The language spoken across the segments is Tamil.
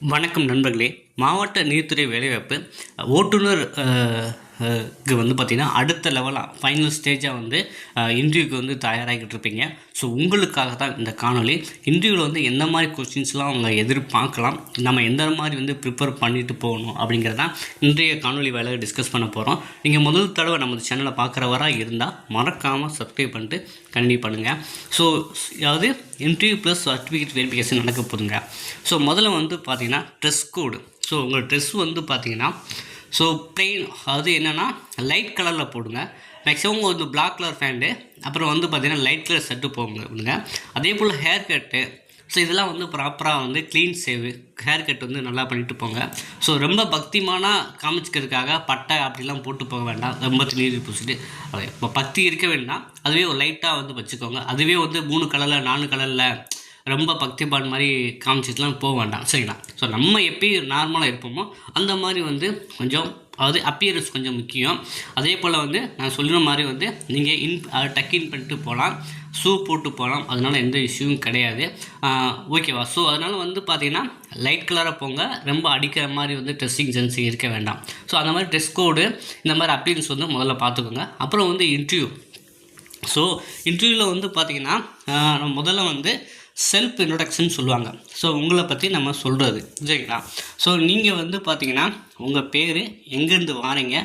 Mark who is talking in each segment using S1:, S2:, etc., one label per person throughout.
S1: வணக்கம் நண்பர்களே. மாவட்ட நீர்த்துறை வேலைவாய்ப்பு ஓட்டுநர் இது வந்து பார்த்திங்கன்னா அடுத்த லெவலாக ஃபைனல் ஸ்டேஜாக வந்து இன்டர்வியூக்கு வந்து தயாராகிட்டு இருப்பீங்க. ஸோ உங்களுக்காக தான் இந்த காணொலி இன்டர்வியூவில் வந்து எந்த மாதிரி கொஸ்டின்ஸ்லாம் அவங்க எதிர்பார்க்கலாம் நம்ம எந்த மாதிரி வந்து ப்ரிப்பேர் பண்ணிட்டு போகணும் அப்படிங்கிறதான் இன்றைய காணொளி வேலை டிஸ்கஸ் பண்ண போகிறோம் நீங்கள் முதல் தடவை நமது சேனலை பார்க்குறவராக இருந்தால் மறக்காமல் சப்ஸ்கிரைப் பண்ணிட்டு கண்டினியூ பண்ணுங்கள் ஸோ அதாவது இன்டர்வியூ ப்ளஸ் சர்டிஃபிகேட் வெரிஃபிகேஷன் நடக்க போதுங்க. ஸோ முதல்ல வந்து பார்த்தீங்கன்னா ட்ரெஸ் கோடு ஸோ உங்கள் ட்ரெஸ் வந்து பார்த்திங்கன்னா ஸோ plain அது என்னென்னா லைட் கலரில் போடுங்க. மேக்ஸிமம் வந்து பிளாக் கலர் ஃபேண்டு அப்புறம் வந்து பார்த்தீங்கன்னா லைட் கலர் ஷர்ட்டு போங்க விடுங்க. அதே போல் ஹேர் கட்டு ஸோ இதெல்லாம் வந்து ப்ராப்பராக வந்து க்ளீன் சேவு ஹேர் கட் வந்து நல்லா பண்ணிட்டு போங்க. ஸோ ரொம்ப பக்திமான காமிச்சிக்கிறதுக்காக பட்டை அப்படிலாம் போட்டு போக வேண்டாம். ரொம்ப நீர் பூசிட்டு இப்போ பக்தி இருக்க வேண்டாம். அதுவே ஒரு லைட்டாக வந்து வச்சுக்கோங்க. அதுவே வந்து மூணு கலரில் நாலு கலரில் ரொம்ப பக்திபான் மாதிரி காமிச்சிட்டுலாம் போக வேண்டாம். சரிங்களா? ஸோ நம்ம எப்படி நார்மலாக இருப்போமோ அந்த மாதிரி வந்து கொஞ்சம் அதாவது அப்பியரன்ஸ் கொஞ்சம் முக்கியம். அதே போல் வந்து நான் சொல்லுற மாதிரி வந்து நீங்கள் இன் டக்கின் பண்ணிட்டு போகலாம். ஷூ போட்டு போகலாம். அதனால் எந்த இஷ்யூவும் கிடையாது. ஓகேவா ஸோ அதனால் வந்து பார்த்தீங்கன்னா லைட் கலராக போங்க. ரொம்ப அடிக்கிற மாதிரி வந்து ட்ரெஸ்ஸிங் சென்ஸ் இருக்க வேண்டாம். ஸோ அந்த மாதிரி ட்ரெஸ் கோடு இந்த மாதிரி அப்பியரன்ஸ் வந்து முதல்ல பார்த்துக்கோங்க அப்புறம் வந்து இன்டர்வியூ ஸோ இன்டர்வியூவில் வந்து பார்த்தீங்கன்னா முதல்ல வந்து செல்ஃப் இன்ட்ரடக்ஷன் சொல்லுவாங்க. ஸோ உங்களை பற்றி நம்ம சொல்கிறது சரிங்களா? ஸோ நீங்கள் வந்து பார்த்தீங்கன்னா உங்கள் பேர் எங்கேருந்து வாரீங்க?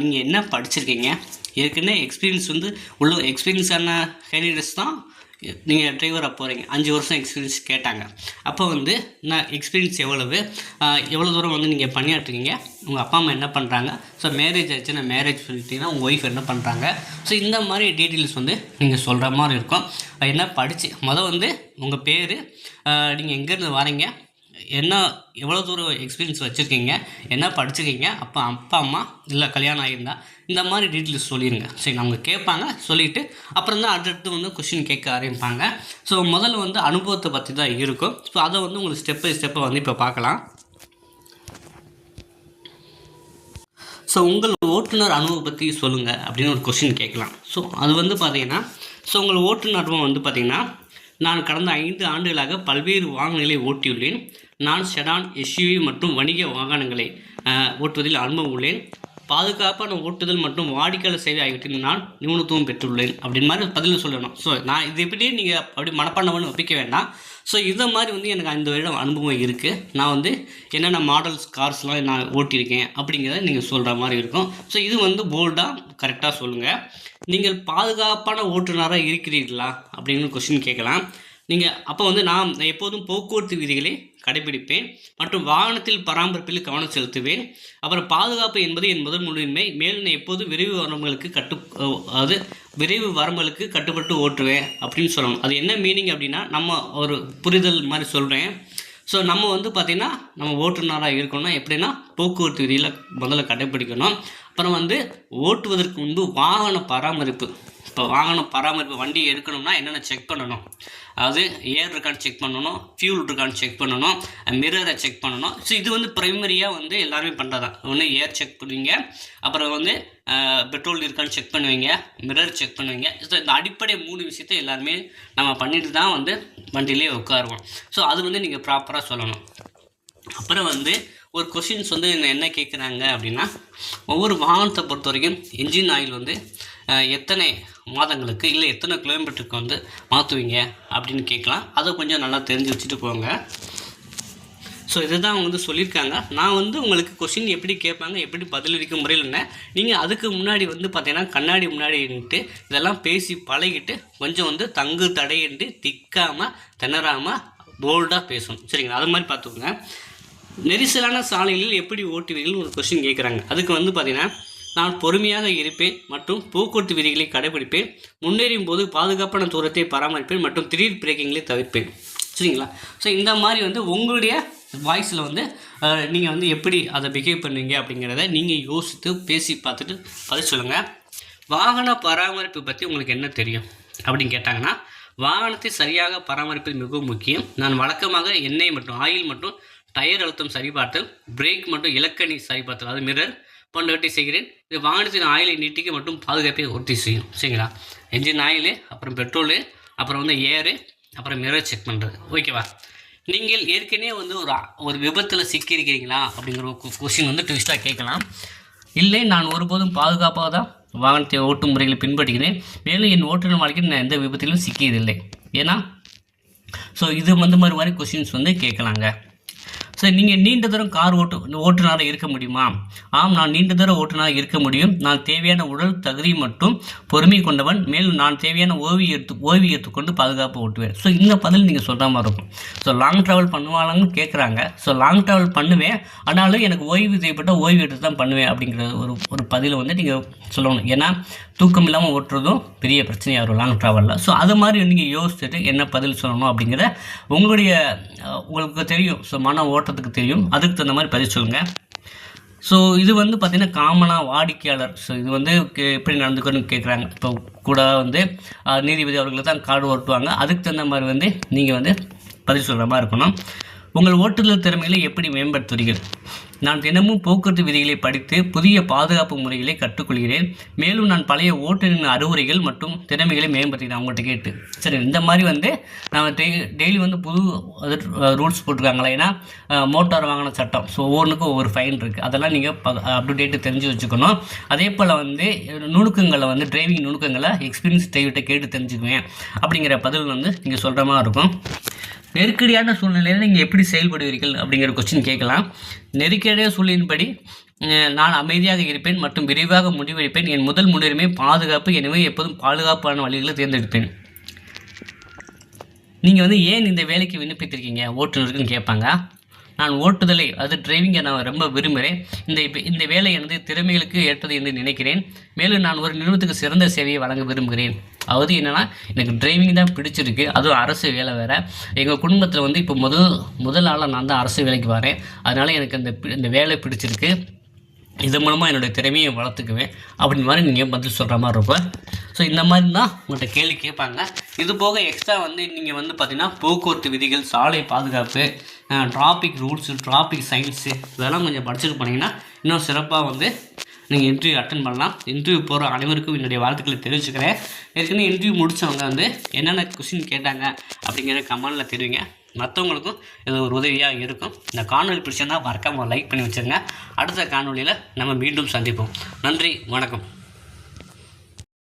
S1: நீங்கள் என்ன படிச்சிருக்கீங்க? ஏற்கனவே எக்ஸ்பீரியன்ஸ் வந்து உள்ள எக்ஸ்பீரியன்ஸான கேண்டிடேட்ஸ் தான் நீங்கள் டிரைவராக போகிறீங்க அஞ்சு வருஷம் எக்ஸ்பீரியன்ஸ் கேட்டாங்க. அப்போ வந்து நான் எக்ஸ்பீரியன்ஸ் எவ்வளவு? எவ்வளோ தூரம் வந்து நீங்கள் பணியாற்றுறீங்க? உங்கள் அப்பா அம்மா என்ன பண்ணுறாங்க ஸோ மேரேஜ் ஆச்சுன்னா மேரேஜ் பண்ணிட்டீங்கன்னா உங்கள் ஒய்ஃப் என்ன பண்ணுறாங்க ஸோ இந்த மாதிரி டீட்டெயில்ஸ் வந்து நீங்கள் சொல்கிற மாதிரி இருக்கும். என்ன படித்து மொதல் வந்து உங்கள் பேர் நீங்கள் எங்கேருந்து வரீங்க? என்ன எவ்வளோ தூரம் எக்ஸ்பீரியன்ஸ் வச்சுருக்கீங்க என்ன படிச்சிருக்கீங்க அப்போ அப்பா அம்மா இல்லை கல்யாணம் ஆகியிருந்தா இந்த மாதிரி டீட்டெயில்ஸ் சொல்லிடுங்க சரி அவங்க கேட்பாங்க சொல்லிவிட்டு அப்புறம் தான் அடுத்தடுத்து வந்து கொஷின் கேட்க ஆரம்பிப்பாங்க. ஸோ முதல்ல வந்து அனுபவத்தை பற்றி தான் இருக்கும். ஸோ அதை வந்து உங்களுக்கு ஸ்டெப் பை ஸ்டெப்பை வந்து இப்போ பார்க்கலாம். ஸோ உங்கள் ஓட்டுநர் அனுபவம் பற்றி சொல்லுங்கள் அப்படின்னு ஒரு கொஷின் கேட்கலாம். ஸோ அது வந்து பார்த்தீங்கன்னா ஸோ உங்கள் ஓட்டுநர் அனுபவம் வந்து பார்த்திங்கன்னா நான் கடந்த ஐந்து ஆண்டுகளாக பல்வேறு வாகனங்களை ஓட்டியுள்ளேன். நான் செடான் எஸ்யூவி மற்றும் வணிக வாகனங்களை ஓட்டுவதில் அனுபவம் உள்ளேன். பாதுகாப்பான ஓட்டுதல் மற்றும் வாடிக்கையாளர் சேவை ஆகியவற்றில் நான் நிபுணத்துவம் பெற்றுள்ளேன் அப்படின்னு மாதிரி பதில் சொல்லணும். ஸோ நான் இது எப்படி நீங்கள் அப்படி மனப்பாண்டவன்னு ஒப்பிக்க வேண்டாம். ஸோ இந்த மாதிரி வந்து எனக்கு அந்த வருடம் அனுபவம் இருக்குது நான் வந்து என்னென்ன மாடல்ஸ் கார்ஸ்லாம் நான் ஓட்டியிருக்கேன் அப்படிங்கிறத நீங்கள் சொல்கிற மாதிரி இருக்கும். ஸோ இது வந்து போல்டாக கரெக்டாக சொல்லுங்கள் நீங்கள் பாதுகாப்பான ஓட்டுநராக இருக்கிறீர்களா அப்படின்னு கொஸ்டின் கேட்கலாம். நீங்கள் அப்போ வந்து நான் எப்போதும் போக்குவரத்து விதிகளை கடைபிடிப்பேன் மற்றும் வாகனத்தில் பராமரிப்பில் கவனம் செலுத்துவேன். அப்புறம் பாதுகாப்பு என்பது என் முதல் முன்னுரிமை. மேலும் நான் எப்போதும் விரைவு வரம்புகளுக்கு கட்டு அதாவது விரைவு வரம்புகளுக்கு கட்டுப்பட்டு ஓட்டுவேன் அப்படின்னு சொல்லணும். அது என்ன மீனிங் அப்படின்னா நம்ம ஒரு புரிதல் மாதிரி சொல்கிறேன் ஸோ நம்ம வந்து பார்த்திங்கன்னா நம்ம ஓட்டுநராக இருக்கணும்னா எப்படின்னா போக்குவரத்து விதியில் முதல்ல கடைப்பிடிக்கணும் அப்புறம் வந்து ஓட்டுவதற்கு முன்பு வாகன பராமரிப்பு. இப்போ வாகன பராமரிப்பு வண்டி எடுக்கணும்னா என்னென்ன செக் பண்ணணும்? அதாவது ஏர் இருக்கான்னு செக் பண்ணணும் ஃபியூல் இருக்கான்னு செக் பண்ணணும் மிரரை செக் பண்ணணும். ஸோ இது வந்து ப்ரைமரியாக வந்து எல்லாருமே பண்ணுறதான் ஒன்று ஏர் செக் பண்ணுவீங்க அப்புறம் வந்து பெட்ரோல் இருக்கான்னு செக் பண்ணுவீங்க மிரர் செக் பண்ணுவீங்க. ஸோ இந்த அடிப்படை மூணு விஷயத்தை எல்லாருமே நம்ம பண்ணிட்டு தான் வந்து வண்டியிலே உட்காருவோம். ஸோ அது வந்து நீங்கள் ப்ராப்பராக சொல்லணும். அப்புறம் வந்து ஒரு கொஷின்ஸ் வந்து என்ன கேட்குறாங்க அப்படின்னா ஒவ்வொரு வாகனத்தை பொறுத்த வரைக்கும் இன்ஜின் ஆயில் வந்து எத்தனை மாதங்களுக்கு இல்லை எத்தனை கிலோமீட்டருக்கு வந்து மாற்றுவீங்க அப்படின்னு கேட்கலாம். அதை கொஞ்சம் நல்லா தெரிஞ்சு வச்சுட்டு போங்க. ஸோ இதுதான் அவங்க வந்து சொல்லியிருக்காங்க. நான் வந்து உங்களுக்கு கொஷின் எப்படி கேட்பாங்க எப்படி பதிலளிக்க முறையில் என்ன நீங்கள் அதுக்கு முன்னாடி வந்து பார்த்தீங்கன்னா கண்ணாடி முன்னாடி இதெல்லாம் பேசி பழகிட்டு கொஞ்சம் வந்து தங்கு தடையின்றி திக்காமல் திணறாமல் போல்டாக பேசணும். சரிங்களா? அது மாதிரி பார்த்துக்கோங்க. நெரிசலான சாலைகளில் எப்படி ஓட்டுவீர்கள் ஒரு கொஸ்டின் கேட்குறாங்க அதுக்கு வந்து பார்த்தீங்கன்னா நான் பொறுமையாக இருப்பேன் மற்றும் போக்குவரத்து விதிகளை கடைபிடிப்பேன் முன்னேறும் போது பாதுகாப்பான தூரத்தை பராமரிப்பேன் மற்றும் திடீர் பிரேக்கிங்களை தவிர்ப்பேன். சரிங்களா? ஸோ இந்த மாதிரி வந்து உங்களுடைய வாய்ஸில் வந்து நீங்கள் வந்து எப்படி அதை பிஹேவ் பண்ணுவீங்க அப்படிங்கிறத நீங்கள் யோசித்து பேசி பார்த்துட்டு பதில் சொல்லுங்கள் வாகன பராமரிப்பு பற்றி உங்களுக்கு என்ன தெரியும்? அப்படின்னு கேட்டாங்கன்னா வாகனத்தை சரியாக பராமரிப்பது மிகவும் முக்கியம். நான் வழக்கமாக எண்ணெய் மற்றும் ஆயில் மற்றும் டயர் அழுத்தம் சரிபார்த்தல் பிரேக் மற்றும் இலக்கணி சரிபார்த்தல் அது மிரர் போன்றவற்றை செய்கிறேன். இது வாகனத்தின் ஆயிலை நீட்டிக்க மற்றும் பாதுகாப்பை உறுதி செய்யும். சரிங்களா? என்ஜின் ஆயிலு அப்புறம் பெட்ரோலு அப்புறம் வந்து ஏரு அப்புறம் மிரர் செக் பண்ணுறது ஓகேவா நீங்கள் ஏற்கனவே வந்து ஒரு ஒரு விபத்தில் சிக்கியிருக்கிறீங்களா? அப்படிங்கிற ஒரு கொஷின் வந்து ட்விஸ்ட்டாக கேட்கலாம். இல்லை நான் ஒருபோதும் பாதுகாப்பாக தான் வாகனத்தை ஓட்டும் முறைகளை பின்பற்றுகிறேன். மேலும் என் ஓட்டுநர் வாழ்க்கையில் நான் எந்த விபத்திலும் சிக்கியதில்லை. ஏன்னா ஸோ இது வந்து மாதிரி மாதிரி கொஷின்ஸ் வந்து கேட்கலாங்க. ஸோ நீங்கள் நீண்ட தூரம் கார் ஓட்டு ஓட்டுநராக இருக்க முடியுமா? ஆம் நான் நீண்ட தூரம் ஓட்டுநராக இருக்க முடியும். நான் தேவையான உடல் தகுதி மற்றும் பொறுமை கொண்டவன். மேலும் நான் தேவையான ஓவியத்து எடுத்து கொண்டு எடுத்துக்கொண்டு பாதுகாப்பு ஓட்டுவேன். ஸோ இந்த பதில் நீங்கள் சொல்கிற மாதிரி இருக்கும். ஸோ லாங் ட்ராவல் பண்ணுவாங்கன்னு கேட்குறாங்க ஸோ லாங் ட்ராவல் பண்ணுவேன். ஆனாலும் எனக்கு ஓய்வு செய்யப்பட்ட ஓய்வு எடுத்து தான் பண்ணுவேன் அப்படிங்கிற ஒரு ஒரு பதிலை வந்து நீங்கள் சொல்லணும். ஏன்னா தூக்கம் இல்லாமல் ஓட்டுறதும் பெரிய பிரச்சனையாக வரும் லாங் ட்ராவலில் ஸோ அது மாதிரி நீங்கள் யோசிச்சுட்டு என்ன பதில் சொல்லணும் அப்படிங்கிற உங்களுடைய உங்களுக்கு தெரியும். ஸோ மன ஓட்டத்துக்கு தெரியும். அதுக்கு தகுந்த மாதிரி பதில் சொல்லுங்கள் ஸோ இது வந்து பார்த்திங்கன்னா காமனாக வாடிக்கையாளர். ஸோ இது வந்து கே- எப்படி நடந்துக்கணும்னு கேட்குறாங்க இப்போ கூட வந்து நீதிபதி அவர்களை தான் கார்டு ஓட்டுவாங்க. அதுக்கு தகுந்த மாதிரி வந்து நீங்கள் வந்து பதில் சொல்கிற மாதிரி இருக்கணும். உங்கள் ஓட்டுநர் திறமைகளை எப்படி மேம்படுத்துவீர்கள் நான் தினமும் போக்குவரத்து விதிகளை படித்து புதிய பாதுகாப்பு முறைகளை கற்றுக்கொள்கிறேன். மேலும் நான் பழைய ஓட்டுநரின் அறிவுரைகள் மற்றும் திறமைகளை மேம்படுத்தினேன் அவங்கள்ட்ட கேட்டு. சரி இந்த மாதிரி வந்து நம்ம டெய்லி வந்து புது ரூல்ஸ் போட்டிருக்காங்களா ஏன்னா மோட்டார் வாகன சட்டம். ஸோ ஒவ்வொன்றுக்கும் ஒவ்வொரு ஃபைன் இருக்குது அதெல்லாம் நீங்கள் அப் டு டேட்டு தெரிஞ்சு வச்சுக்கணும். அதே போல் வந்து நுணுக்கங்களை வந்து டிரைவிங் நுணுக்கங்களை எக்ஸ்பீரியன்ஸ் டிரைவர்கிட்ட கேட்டு தெரிஞ்சுக்குவேன். அப்படிங்கிற பதில் வந்து நீங்கள் சொல்கிற மாதிரி இருக்கும். நெருக்கடியான சூழ்நிலையில் நீங்கள் எப்படி செயல்படுவீர்கள் அப்படிங்கிற கொஸ்டின் கேட்கலாம். நெருக்கடியான சூழ்நிலையின்படி நான் அமைதியாக இருப்பேன் மற்றும் விரைவாக முடிவெடுப்பேன். என் முதல் முன்னுரிமை பாதுகாப்பு. எனவே எப்போதும் பாதுகாப்பான வழிகளை தேர்ந்தெடுப்பேன். நீங்கள் வந்து ஏன் இந்த வேலைக்கு விண்ணப்பித்திருக்கீங்க? ஓட்டுநருக்குன்னு கேட்பாங்க. நான் ஓட்டுதலை அது டிரைவிங்கை நான் ரொம்ப விரும்புகிறேன் இந்த இந்த வேலை எனது திறமைகளுக்கு ஏற்றது என்று நினைக்கிறேன். மேலும் நான் ஒரு நிறுவனத்துக்கு சிறந்த சேவையை வழங்க விரும்புகிறேன். அதாவது என்னென்னா எனக்கு டிரைவிங் தான் பிடிச்சிருக்கு. அதுவும் அரசு வேலை வேறு. எங்கள் குடும்பத்தில் வந்து இப்போ முதல் முதல் ஆளாக நான் தான் அரசு வேலைக்கு வரேன். அதனால் எனக்கு அந்த பி- இந்த வேலை பிடிச்சிருக்கு. இது மூலமாக என்னுடைய திறமையை வளர்த்துக்குவேன். அப்படின்னு மாதிரி நீங்கள் பதில் சொல்கிற மாதிரி இருப்பேன் ஸோ இந்த மாதிரி தான் உங்கள்கிட்ட கேள்வி கேட்பாங்க. இது போக எக்ஸ்ட்ரா வந்து நீங்கள் வந்து பார்த்தீங்கன்னா போக்குவரத்து விதிகள் சாலை பாதுகாப்பு டிராஃபிக் ரூல்ஸு டிராஃபிக் சயின்ஸு இதெல்லாம் கொஞ்சம் படிச்சுட்டு போனீங்கன்னா இன்னும் சிறப்பாக வந்து நீங்கள் இன்டர்வியூ அட்டன் பண்ணலாம். இன்டர்வியூ போகிற அனைவருக்கும் என்னுடைய வாழ்த்துக்களை தெரிவிச்சுக்கிறேன். ஏற்கனவே இன்டர்வியூ முடித்தவங்க வந்து என்னென்ன கொஸ்டின் கேட்டாங்க அப்படிங்கிற கமெண்டில் தெரிவிங்க. மற்றவங்களுக்கும் இது ஒரு உதவியாக இருக்கும். இந்த காணொளி பிடிச்சிருந்தால் மறக்காமல் லைக் பண்ணி வச்சுருங்க. அடுத்த காணொலியில் நம்ம மீண்டும் சந்திப்போம். நன்றி வணக்கம்.